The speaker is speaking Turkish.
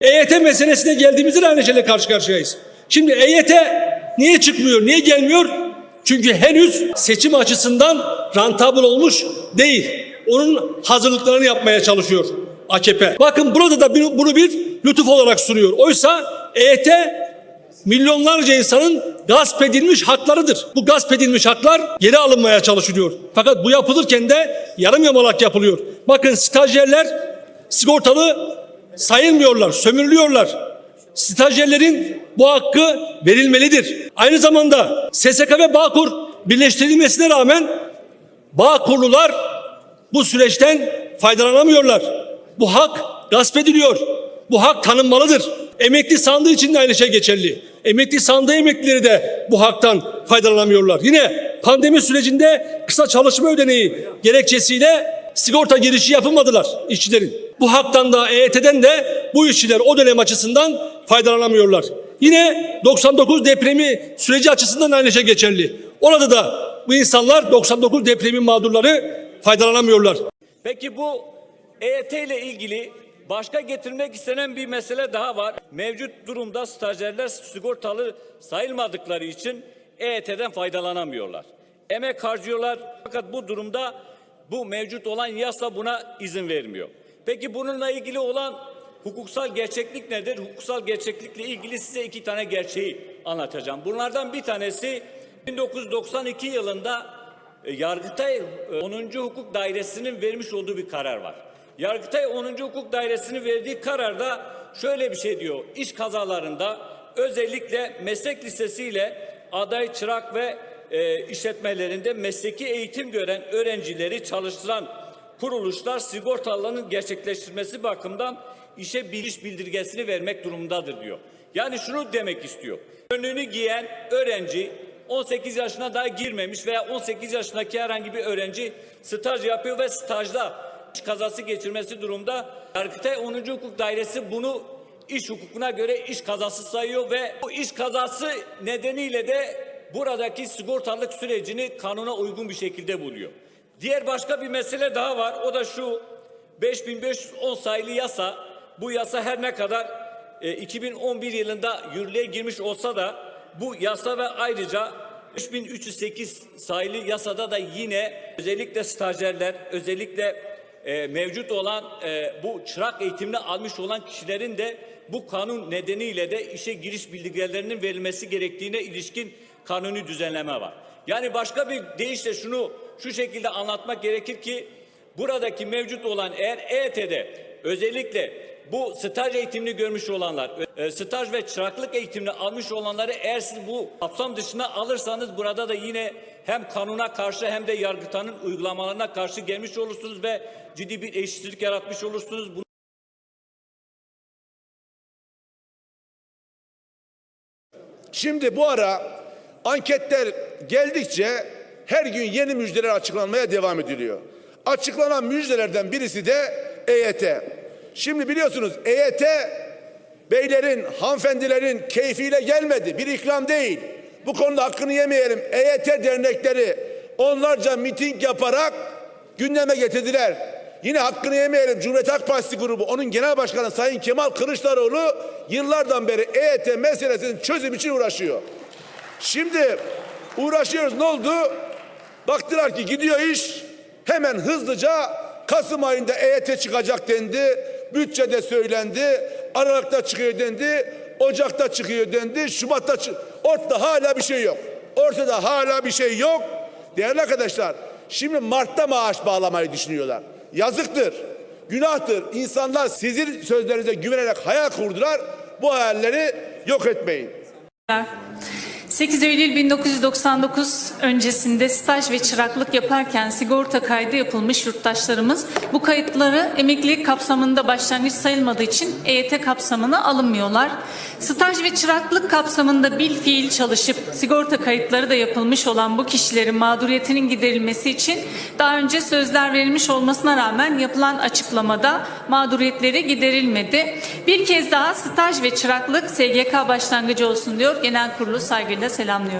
EYT meselesine geldiğimizde de aynı şeyle karşı karşıyayız. Şimdi EYT niye çıkmıyor, niye gelmiyor? Çünkü henüz seçim açısından rantabıl olmuş değil. Onun hazırlıklarını yapmaya çalışıyor AKP. Bakın burada da bunu bir lütuf olarak sunuyor. Oysa EYT milyonlarca insanın gasp edilmiş haklarıdır. Bu gasp edilmiş haklar geri alınmaya çalışılıyor. Fakat bu yapılırken de yarım yamalak yapılıyor. Bakın stajyerler sigortalı sayılmıyorlar, sömürülüyorlar. Stajyerlerin bu hakkı verilmelidir. Aynı zamanda SSK ve Bağkur birleştirilmesine rağmen Bağkurlular bu süreçten faydalanamıyorlar. Bu hak gasp ediliyor. Bu hak tanınmalıdır. Emekli sandığı için de aynı şey geçerli. Emekli sandığı emeklileri de bu haktan faydalanamıyorlar. Yine pandemi sürecinde kısa çalışma ödeneği gerekçesiyle sigorta girişi yapılmadılar işçilerin. Bu haktan da EYT'den de bu işçiler o dönem açısından faydalanamıyorlar. Yine 99 depremi süreci açısından aynı şey geçerli. Orada da bu insanlar 99 depremin mağdurları faydalanamıyorlar. Peki bu EYT ile ilgili başka getirmek istenen bir mesele daha var. Mevcut durumda stajyerler sigortalı sayılmadıkları için EYT'den faydalanamıyorlar. Emek harcıyorlar fakat bu durumda bu mevcut olan yasa buna izin vermiyor. Peki bununla ilgili olan hukuksal gerçeklik nedir? Hukuksal gerçeklikle ilgili size iki tane gerçeği anlatacağım. Bunlardan bir tanesi 1992 yılında e, Yargıtay e, 10. Hukuk Dairesi'nin vermiş olduğu bir karar var. Yargıtay 10. Hukuk Dairesi'nin verdiği kararda şöyle bir şey diyor. İş kazalarında özellikle meslek lisesiyle aday çırak ve e, işletmelerinde mesleki eğitim gören öğrencileri çalıştıran kuruluşlar sigortalarının gerçekleştirmesi bakımından işe biliş bildirgesini vermek durumundadır diyor. Yani şunu demek istiyor. Önlüğünü giyen öğrenci 18 yaşına daha girmemiş veya 18 yaşındaki herhangi bir öğrenci staj yapıyor ve stajda iş kazası geçirmesi durumda Yargıtay 10. Hukuk Dairesi bunu iş hukukuna göre iş kazası sayıyor ve bu iş kazası nedeniyle de buradaki sigortalık sürecini kanuna uygun bir şekilde buluyor. Diğer başka bir mesele daha var. O da şu 5510 sayılı yasa. Bu yasa her ne kadar e, 2011 yılında yürürlüğe girmiş olsa da bu yasa ve ayrıca 3308 sayılı yasada da yine özellikle stajyerler, özellikle e, mevcut olan e, bu çırak eğitimini almış olan kişilerin de bu kanun nedeniyle de işe giriş bildirgelerinin verilmesi gerektiğine ilişkin kanuni düzenleme var. Yani başka bir deyişle şunu şu şekilde anlatmak gerekir ki buradaki mevcut olan eğer EYT'de özellikle bu staj eğitimini görmüş olanlar, e, staj ve çıraklık eğitimini almış olanları eğer siz bu kapsam dışına alırsanız burada da yine hem kanuna karşı hem de yargıtanın uygulamalarına karşı gelmiş olursunuz ve ciddi bir eşitsizlik yaratmış olursunuz. Bunu Şimdi bu ara anketler geldikçe her gün yeni müjdeler açıklanmaya devam ediliyor. Açıklanan müjdelerden birisi de EYT. Şimdi biliyorsunuz EYT beylerin, hanımefendilerin keyfiyle gelmedi. Bir ikram değil. Bu konuda hakkını yemeyelim. EYT dernekleri onlarca miting yaparak gündeme getirdiler. Yine hakkını yemeyelim. Cumhuriyet Halk Partisi grubu, onun genel başkanı Sayın Kemal Kılıçdaroğlu yıllardan beri EYT meselesinin çözüm için uğraşıyor. Şimdi uğraşıyoruz ne oldu? Baktılar ki gidiyor iş hemen hızlıca Kasım ayında EYT çıkacak dendi. Bütçede söylendi. Aralıkta çıkıyor dendi. Ocakta çıkıyor dendi. Şubat'ta çık. Ortada hala bir şey yok. Ortada hala bir şey yok. Değerli arkadaşlar şimdi Mart'ta maaş bağlamayı düşünüyorlar. Yazıktır. Günahtır. İnsanlar sizin sözlerinize güvenerek hayal kurdular. Bu hayalleri yok etmeyin. 8 Eylül 1999 öncesinde staj ve çıraklık yaparken sigorta kaydı yapılmış yurttaşlarımız bu kayıtları emeklilik kapsamında başlangıç sayılmadığı için EYT kapsamına alınmıyorlar. Staj ve çıraklık kapsamında bil fiil çalışıp sigorta kayıtları da yapılmış olan bu kişilerin mağduriyetinin giderilmesi için daha önce sözler verilmiş olmasına rağmen yapılan açıklamada mağduriyetleri giderilmedi. Bir kez daha staj ve çıraklık SGK başlangıcı olsun diyor. Genel kurulu saygıyla selamlıyor.